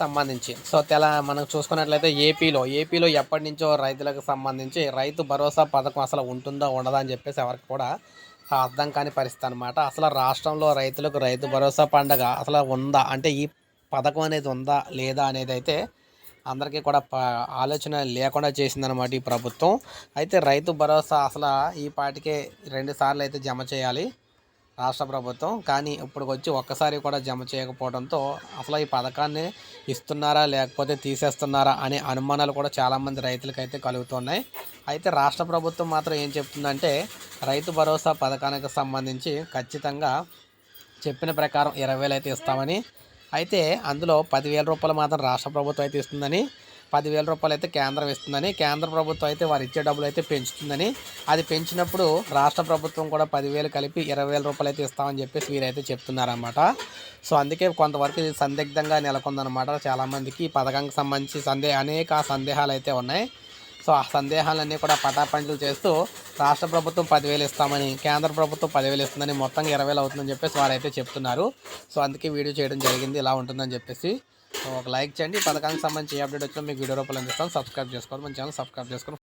సంబంధించి. సో తెల మనం చూసుకున్నట్లయితే ఏపీలో ఏపీలో ఎప్పటి నుంచో రైతులకు సంబంధించి రైతు భరోసా పథకం అసలు ఉంటుందా ఉండదా అని చెప్పేసి ఎవరికి కూడా అర్థం కాని పరిస్థితి అనమాట అసలు రాష్ట్రంలో రైతులకు రైతు భరోసా పండగ అసలు ఉందా? అంటే ఈ పథకం అనేది ఉందా లేదా అనేది అయితే అందరికీ కూడా ప ఆలోచన లేకుండా చేసిందనమాట ఈ ప్రభుత్వం. అయితే రైతు భరోసా అసలు ఈ పాటికే రెండు సార్లు అయితే జమ చేయాలి. రాష్ట్ర ప్రభుత్వం కానీ ఇప్పుడు వచ్చి ఒక్కసారి కూడా జమ చేయకపోవడంతో అసలు ఈ పథకాన్ని ఇస్తున్నారా లేకపోతే తీసేస్తున్నారా అనే అనుమానాలు కూడా చాలామంది రైతులకైతే కలుగుతున్నాయి. అయితే రాష్ట్ర ప్రభుత్వం మాత్రం ఏం చెప్తుందంటే రైతు భరోసా పథకానికి సంబంధించి ఖచ్చితంగా చెప్పిన ప్రకారం ఇరవై వేలు అయితే ఇస్తామని. అయితే అందులో పదివేల రూపాయలు మాత్రం రాష్ట్ర ప్రభుత్వం అయితే ఇస్తుందని పదివేల రూపాయలు అయితే కేంద్రం ఇస్తుందని కేంద్ర ప్రభుత్వం అయితే వారు ఇచ్చే డబ్బులు అయితే పెంచుతుందని. అది పెంచినప్పుడు రాష్ట్ర ప్రభుత్వం కూడా పదివేలు కలిపి ఇరవై వేల రూపాయలు అయితే ఇస్తామని చెప్పేసి వీరైతే చెప్తున్నారన్నమాట. సో అందుకే కొంతవరకు ఇది సందిగ్ధంగా నెలకొందనమాట చాలామందికి ఈ పథకానికి సంబంధించి సందే అనేక సందేహాలు అయితే ఉన్నాయి. సో ఆ సందేహాలన్నీ కూడా పటాపంచలు చేస్తూ రాష్ట్ర ప్రభుత్వం పదివేలు ఇస్తామని కేంద్ర ప్రభుత్వం పదివేలు ఇస్తుందని మొత్తం ఇరవై వేలు అవుతుందని చెప్పేసి వారైతే చెప్తున్నారు. సో అందుకే వీడియో చేయడం జరిగింది ఇలా ఉంటుందని చెప్పేసి. ఒక లైక్ చేయండి. ఈ పథకానికి సంబంధించి ఏ అప్డేట్ వచ్చినా మీకు వీడియో రూపాయలు అందిస్తాం. సబ్స్క్రైబ్ చేసుకోవాలి. మన ఛానల్ సబ్స్క్రైబ్ చేసుకోవాలి.